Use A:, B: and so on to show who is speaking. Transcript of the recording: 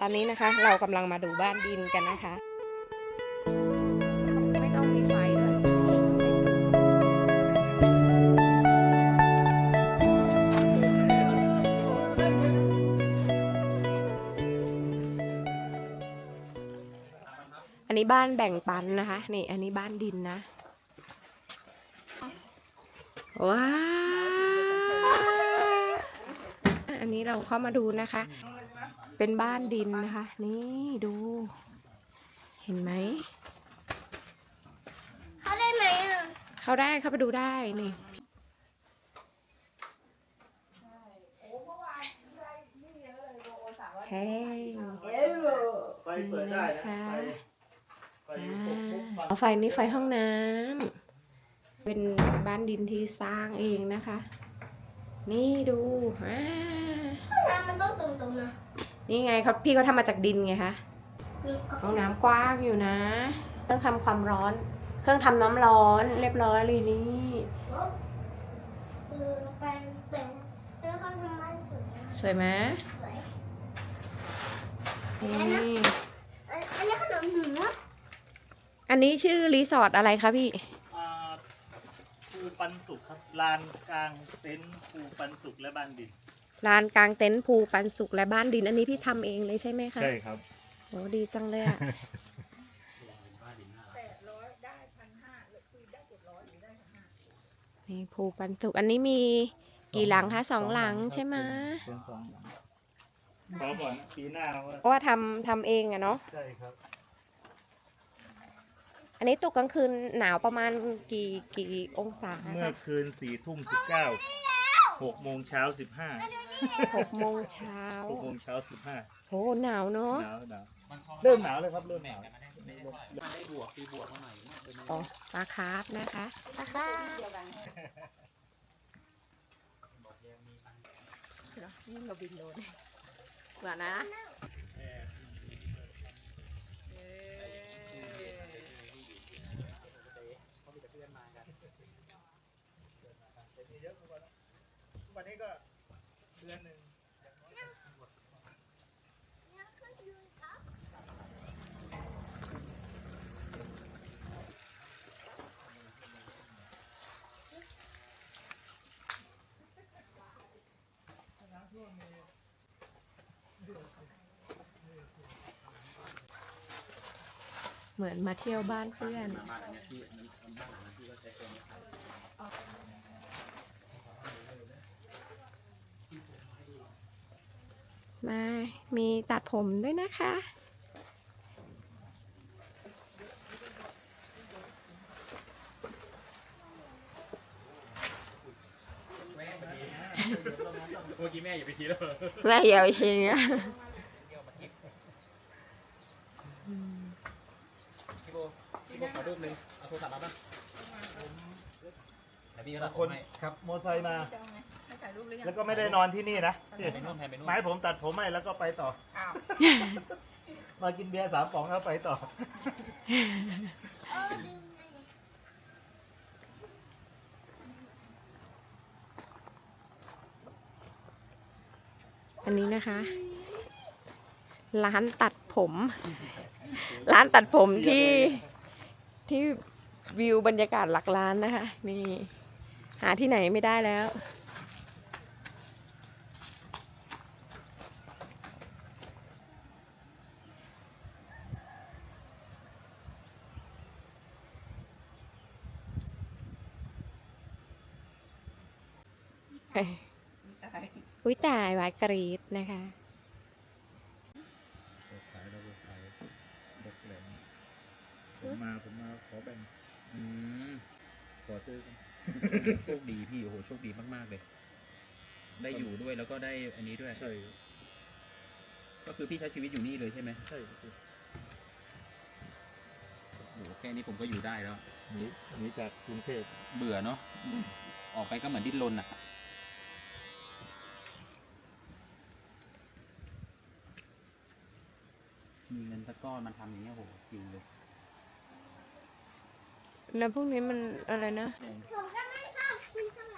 A: ตอนนี้นะคะ เรากำลังมาดูบ้านดินกันนะคะไม่ต้องมีไฟเลยอันนี้บ้านแบ่งปันนะคะ นี่ อันนี้บ้านดินนะ ว้าอันนี้เราเข้ามาดูนะคะ เป็นบ้านดินนะคะ นี่ดู เห็นไหม
B: เขาได้ไหมอะ
A: เข้าได้เข้าไปดูได้นี่เฮ้ย
C: ไฟเปิดได้นะ
A: นี่นะคะ
C: ไฟไฟปุ๊บปุ๊บปั๊บ
A: เอาไฟนี่ไฟห้องน้ำเป็นบ้านดินที่สร้างเองนะคะ นี่ดูอ่า
B: น้ำมันต้องตรงๆนะ
A: นี่ไงเขาพี่เขาทำมาจากดินไงคะ
B: มีกล่อง
A: ห้องน้ำกว้างอยู่นะ เครื่องทำความร้อน เครื่องทำน้ำร้อนเรียบร้อยเลยนี่
B: เออลงไปเป็นแล้วเขาทำบ้านสวยนะ
A: สวยไหม
B: สวย
A: นี่
B: อันอันนี้ขนมหนูอะ
A: อันนี้ชื่อรีสอร์ทอะไรคะพี่
C: อ่าภูปันสุขครับลานกลางเต็นท์ภูปันสุขและบ้านดิน
A: ลานกลางเต็นท์ภูปันสุขและบ้านดิน อันนี้พี่ทำเองเลยใช่ไหมคะ
C: ใช่ครับ
A: โอ้ดีจังเลยอะนี่ภูปันสุขอันนี้มี กี่หลังคะสองหลังใช่ไหม
C: เป็นสองหลังขอก่อนปีหน้าว่า
A: เพราะว่าทำทำเองอะเนาะ
C: ใช่ครับ
A: อันนี้ตกกลางคืนหนาวประมาณกี่กี่องศา
C: เมื่อ
A: คะ
C: คืนสี่ทุ่มสิบเก้า หกโมงเช้าสิบห้า
A: หกโมงเช้า
C: หกโมงเช้าสิบห้า
A: โหหนาวเนาะ
C: หนาวหนาวเริ่มหนาวเลยครับเริ่มหนาว
A: อ๋อปลาคาร์ฟนะคะ
B: นะคะ
A: นี่เราบินโดนเหมือนนะ
C: วั นนี้ก็เดือนหนึ่ง
A: เหมือนมาเที่ยวบ้านเพื่อน มามี ตัดผมด้วยนะคะ
D: เมื่อกี้แม่อย่าไปทีแล้ว
A: แม่เยาวเองอะ
D: พี่โบพี่โบขอรูปหนึงเอาโทรศัพท์มาบ้างแต่พี่ก็ตัด
C: ค
D: ผม
C: น
D: ให้
C: ขับมอ เตอร์ไซค์มาแล้วก็ไม่ได้นอนที่นี่นะ
D: แทนไปนู่นแทนไปนู่น
C: ไมาให้ผมตัดผมให้แล้วก็ไปต่อมากินเบียร์สามป๋องแล้วไปต่อ
B: เออดึงไง
A: อันนี้นะคะ ร้านตัดผม ร้านตัดผมที่ที่วิวบรรยากาศหลักล้านนะคะ นี่ หาที่ไหนไม่ได้แล้ว อุ้ยตายวายกรีดนะคะ
C: ขายเราขายเด็กแหลมผมมาผมมาขอแบ่ง
D: อืม
C: ขอซื้อกัน
D: โชคดีพี่โอ้โหโชคดีมากๆเลย ได้อยู่ด้วยแล้วก็ได้อันนี้ด้วย
C: ใช่
D: ก็คือพี่ใช้ชีวิตอยู่นี่เลยใช่ไหม
C: ใช่
D: โอ้โหแค่นี้ผมก็อยู่ได้แล้ว
C: หนีหนีจากกรุงเทพ
D: เบื่อเนาะออกไปก็เหมือนดิ้นรนอะ มีเงินสักก้อนมันทำอย่างเงี้ยโหจริงเลย
A: แล้วพวกนี้มันอะไรนะ
B: ผมก็ไม่ชอบกินเท่าไหร่